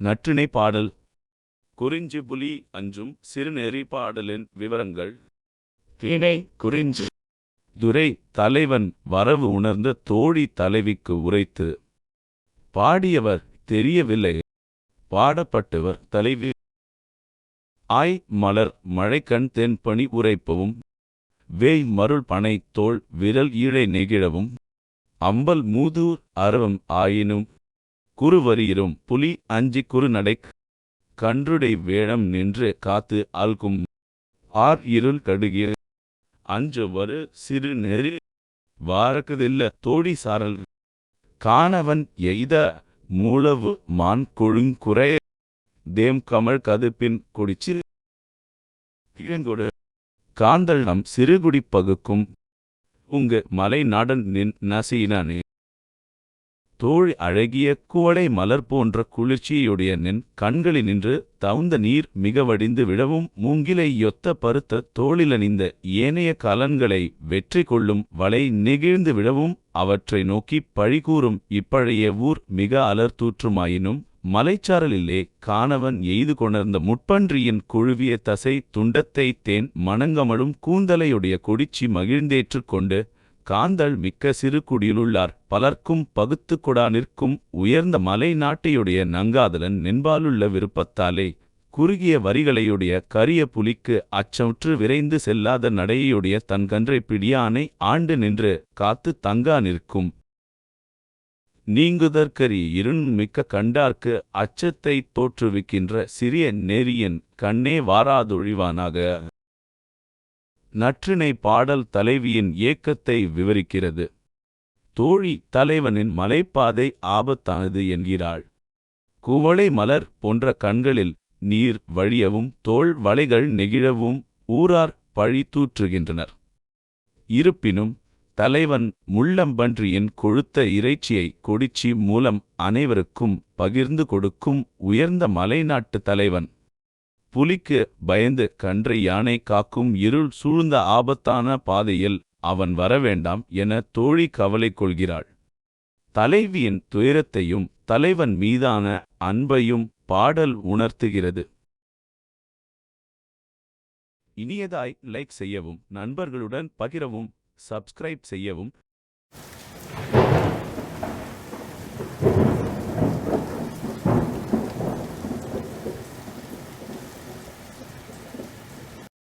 நற்றிணை பாடல். குறிஞ்சி புலி அஞ்சும் சிறுநெறி பாடலின் விவரங்கள். திணை குறிஞ்சு. துரை தலைவன் வரவு உணர்ந்த தோழி தலைவிக்கு உரைத்து. பாடியவர் தெரியவில்லை. பாடப்பட்டவர் தலைவி. ஆய் மலர் மழைக்கண் தென்பணி உரைப்பவும். வேய் மருள் பனை தோள் விரல் ஈழை நெகிழவும். அம்பல் மூதூர் அரவம் ஆயினும் குறுவரியிரும் புலி அஞ்சி குறுநடைக் கன்றுடை வேழம் நின்று காத்து அல்கும் ஆர் இருள் கடுகிய அஞ்சு வரு சிறு நெறி வாரக்குதில்ல தோழி சாரல். காணவன் எய்த மூளவு மான் கொழுங்குறைய தேம் கமல் கதுப்பின் கொடிச்சிறு கிழங்கொடு காந்தள் நம் சிறுகுடி பகுக்கும். உங்கு மலை நாடன் நின் நசையினானே. தோழி அழகிய குவளை மலர் போன்ற குளிர்ச்சியுடைய நின் கண்களினின்று தவுந்த நீர் மிக வடிந்து விழவும் மூங்கிலை யொத்த பருத்த தோளிலணிந்த ஏனைய கலன்களை வெற்றி கொள்ளும் வலை நெகிழ்ந்து விழவும் அவற்றை நோக்கிப் பழிகூறும் இப்பழைய ஊர் மிக அலர்தூற்றுமாயினும் மலைச்சாரலிலே காணவன் எய்து கொணர்ந்த முட்பன்றியின் குழுவிய தசை துண்டத்தை தேன் மணங்கமழும் கூந்தலையுடைய கொடிச்சி மகிழ்ந்தேற்றுக் கொண்டு காந்தள் மிக்க சிறு குடியிலுள்ளார் பலர்க்கும் பகுத்து கொடா நிற்கும் உயர்ந்த மலை நாட்டையுடைய நங்காதலன் நின்பாலுள்ள விருப்பத்தாலே குறுகிய வரிகளையுடைய கரிய புலிக்கு அச்சமுற்று விரைந்து செல்லாத நடையுடைய தன்கன்றை பிடியானை ஆண்டு நின்று காத்து தங்கா நிற்கும். நீங்குதற்கரி இருண் மிக்க கண்டார்க்கு அச்சத்தை தோற்றுவிக்கின்ற சிறிய நெறியன் கண்ணே வாராதொழிவானாக. நற்றிணை பாடல் தலைவியின் ஏக்கத்தை விவரிக்கிறது. தோழி தலைவனின் மலைப்பாதை ஆபத்தானது என்கிறாள். குவளை மலர் போன்ற கண்களில் நீர் வழியவும் தோள் வளைகள் நெகிழவும் ஊரார் பழி தூற்றுகின்றனர். இருப்பினும் தலைவன் முள்ளம்பன்றியின் கொழுத்த இறைச்சியை கொடிச்சி மூலம் அனைவருக்கும் பகிர்ந்து கொடுக்கும் உயர்ந்த மலைநாட்டு தலைவன் புலிக்கு பயந்து கன்றை யானை காக்கும் இருள் சூழ்ந்த ஆபத்தான பாதையில் அவன் வரவேண்டாம் என தோழி கவலை கொள்கிறாள். தலைவியின் துயரத்தையும் தலைவன் மீதான அன்பையும் பாடல் உணர்த்துகிறது. இனியதாய் லைக் செய்யவும் நண்பர்களுடன் பகிரவும் சப்ஸ்கிரைப் செய்யவும்.